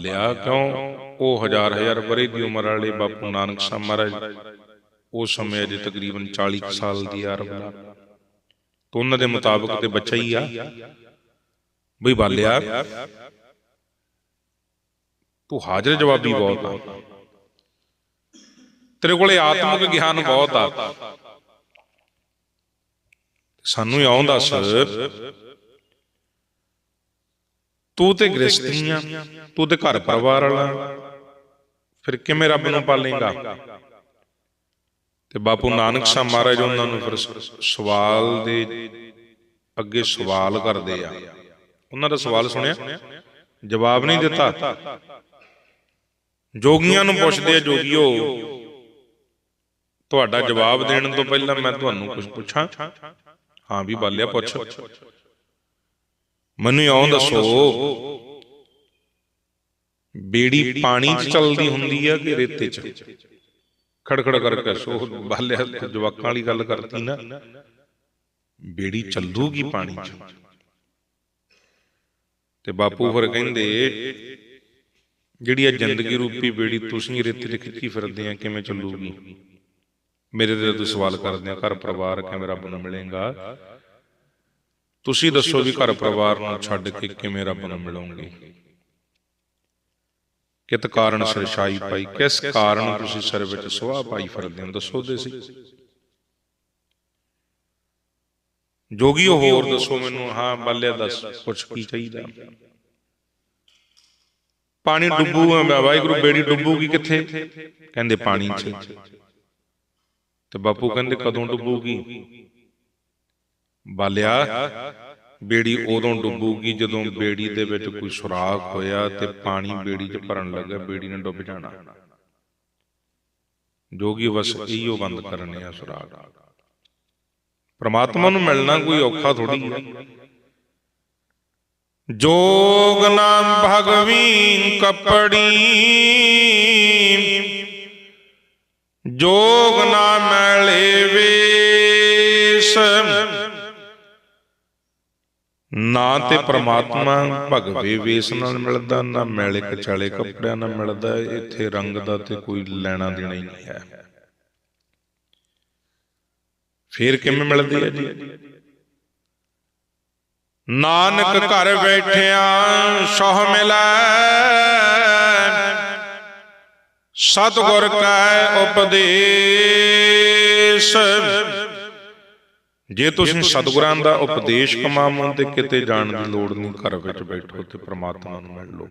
ਬਾਲਿਆ ਕਿਉਂ? ਉਹ ਹਜ਼ਾਰ ਹਜ਼ਾਰ ਬਰੇ ਦੀ ਉਮਰ ਵਾਲੇ ਬਾਪੂ ਨਾਨਕ ਸਾਹਿਬ ਮਹਾਰਾਜ ਉਸ ਸਮੇਂ ਅਜੇ ਤਕਰੀਬਨ 40 ਸਾਲ ਦੀ ਆਰਬ ਦਾ ਤੋਂ ਉਹਨਾਂ ਦੇ ਮੁਤਾਬਕ ਤੇ ਬੱਚਾ ਹੀ ਆ। ਬਈ ਬਾਲਿਆ, ਤੂੰ ਹਾਜ਼ਰ ਜਵਾਬੀ ਬਹੁਤ ਆ। ਤੇਰੇ ਕੋਲੇ ਆਤਮਿਕ ਗਿਆਨ ਬਹੁਤ ਆ। ਸਾਨੂੰ ਆਉਂਦਾ ਦੱਸ ਤੂੰ ਤੇ ਗ੍ਰਸਤੀ ਆ ਤੂੰ ਤੇ ਘਰ ਪਰਿਵਾਰ ਵਾਲਾ। ਫਿਰ ਕਿਵੇਂ ਰੱਬ ਨੂੰ ਪਾਲੇਗਾ? ਤੇ ਬਾਪੂ ਨਾਨਕ ਸਾਹਿਬ ਮਹਾਰਾਜ ਉਹਨਾਂ ਨੂੰ ਫਿਰ ਸਵਾਲ ਦੇ ਅੱਗੇ ਸਵਾਲ ਕਰਦੇ ਆ। ਉਹਨਾਂ ਦਾ ਸਵਾਲ ਸੁਣਿਆ? ਜਵਾਬ ਨਹੀਂ ਦਿੱਤਾ। ਜੋਗੀਆਂ ਨੂੰ ਪੁੱਛਦੇ ਆ, ਜੋਗੀਓ, ਤੁਹਾਡਾ ਜਵਾਬ ਦੇਣ ਤੋਂ ਪਹਿਲਾਂ ਮੈਂ ਤੁਹਾਨੂੰ ਕੁਝ ਪੁੱਛਾਂ? ਹਾਂ ਵੀ ਬਾਲਿਆ, ਪੁੱਛ। ਮੈਨੂੰ ਇਉਂ ਦੱਸੋ ਬੇੜੀ ਪਾਣੀ 'ਚ ਚੱਲਦੀ ਹੁੰਦੀ ਆ ਕਿ ਰੇਤੇ 'ਚ? ਖੜਖੜ ਕਰਕੇ ਸੋ ਬਾਲਿਆ ਜਵਾਕਾਂ ਵਾਲੀ ਗੱਲ ਕਰਤੀ ਨਾ। ਬੇੜੀ ਚੱਲੂਗੀ ਪਾਣੀ 'ਚ। ਤੇ ਬਾਪੂ ਫਿਰ ਕਹਿੰਦੇ ਜਿਹੜੀ ਇਹ ਜ਼ਿੰਦਗੀ ਰੂਪੀ ਬੇੜੀ ਤੁਸੀਂ ਰੇਤੇ 'ਤੇ ਖਿੱਚੀ ਫਿਰਦੇ ਆ ਕਿਵੇਂ ਚੱਲੂਗੀ? ਮੇਰੇ ਤੇ ਤੁਸੀਂ ਸਵਾਲ ਕਰਦੇ ਆ ਘਰ ਪਰਿਵਾਰ ਕਿਵੇਂ ਰੱਬ ਨੂੰ ਮਿਲੇਗਾ? ਤੁਸੀਂ ਦੱਸੋ ਵੀ ਘਰ ਪਰਿਵਾਰ ਨੂੰ ਛੱਡ ਕੇ ਕਿਵੇਂ ਰੱਬ ਨੂੰ ਮਿਲੋਗੇ? ਕਿਤ ਕਾਰਨ ਸਰਸ਼ਾਈ ਪਾਈ? ਕਿਸ ਕਾਰਨ ਤੁਸੀਂ ਸਿਰ ਵਿੱਚ ਸੁਆਹ ਪਾਈ ਫਿਰਦੇ ਹੋ? ਦੱਸੋ ਦੇ ਸੀ ਜੋਗੀਓ ਹੋਰ ਦੱਸੋ ਮੈਨੂੰ। ਹਾਂ ਬੱਲਿਆ ਦੱਸ। ਕੁਛ ਕੀ ਚਾਹੀਦਾ? ਪਾਣੀ ਡੁੱਬੂ ਵਾਹਿਗੁਰੂ ਬੇੜੀ ਡੁੱਬੂਗੀ ਕਿੱਥੇ? ਕਹਿੰਦੇ ਪਾਣੀ 'ਚ। ਤੇ ਬਾਪੂ ਕਹਿੰਦੇ ਕਦੋਂ ਡੁੱਬੂਗੀ? ਬਾਲਿਆ ਬੇੜੀ ਉਦੋਂ ਡੁੱਬੂਗੀ ਜਦੋਂ ਬੇੜੀ ਦੇ ਵਿੱਚ ਕੋਈ ਸੁਰਾਖ ਹੋਇਆ ਤੇ ਪਾਣੀ ਬੇੜੀ 'ਚ ਭਰਨ ਲੱਗਾ ਬੇੜੀ ਨੇ ਡੁੱਬ ਜਾਣਾ। ਜੋਗੀ ਬਸ ਇਹੋ ਬੰਦ ਕਰਨੇ ਆ ਸੁਰਾਖ। ਪ੍ਰਮਾਤਮਾ ਨੂੰ ਮਿਲਣਾ ਕੋਈ ਔਖਾ ਥੋੜੀ ਹੈ ਜੋਗ ਨਾਮ ਭਗਵੀਨ ਕਪੜੀ। ਜੋਗ ਨਾ ਮੈਲੇ ਵੇਸ। ਨਾ ਤੇ ਪ੍ਰਮਾਤਮਾ ਭਗਵੇ ਵੇਸ ਨਾਲ ਮਿਲਦਾ ਨਾ ਮੈਲੇ ਕਚਾਲੇ ਕੱਪੜਿਆਂ ਨਾਲ ਮਿਲਦਾ ਇੱਥੇ ਰੰਗ ਦਾ ਤੇ ਕੋਈ ਲੈਣਾ ਦੇਣਾ ਹੀ ਨਹੀਂ ਹੈ। ਫੇਰ ਕਿਵੇਂ ਮਿਲਦੀ ਹੈ ਜੀ? ਨਾਨਕ ਘਰ ਬੈਠਿਆ ਸੋਹ ਮਿਲੈ। ਸਤਿਗੁਰ ਕੈ ਉਪਦੇਸ਼। ਜੇ ਤੁਸੀਂ ਸਤਿਗੁਰਾਂ ਦਾ ਉਪਦੇਸ਼ ਕਮਾਵੋ ਤੇ ਕਿਤੇ ਜਾਣ ਦੀ ਲੋੜ ਨਹੀਂ ਘਰ ਵਿੱਚ ਬੈਠੋ ਤੇ ਪ੍ਰਮਾਤਮਾ ਨੂੰ ਮਿਲ ਲਓ।